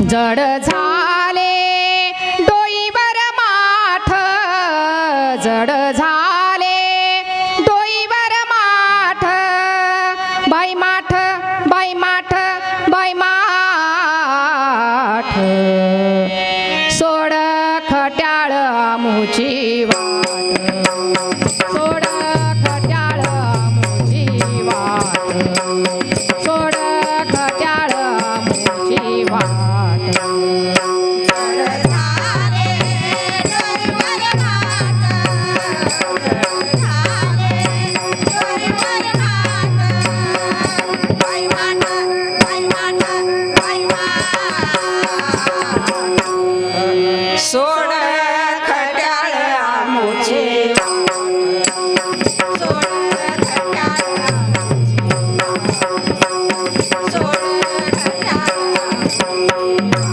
जड झाले डोईवर माठ जड झाले. डोईवर माठ बाई माठ बाई माठ बाई माठ. सोड खट्याळ मुची वाट. Thank you.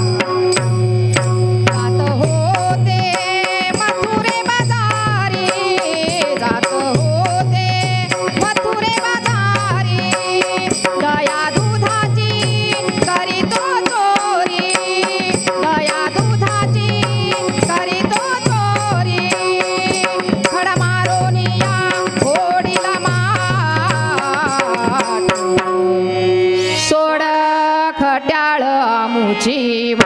জীব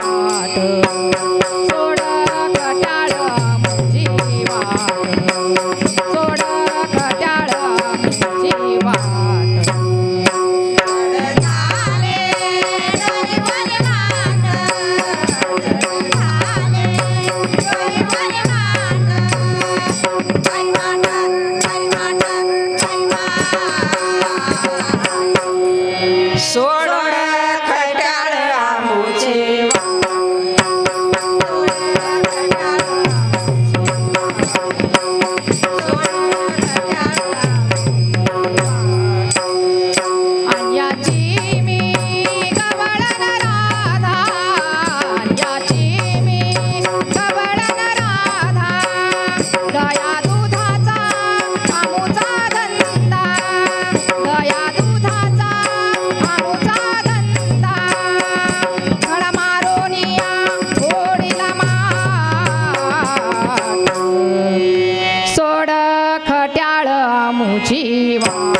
지와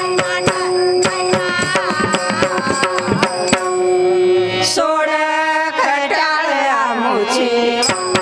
Thank you.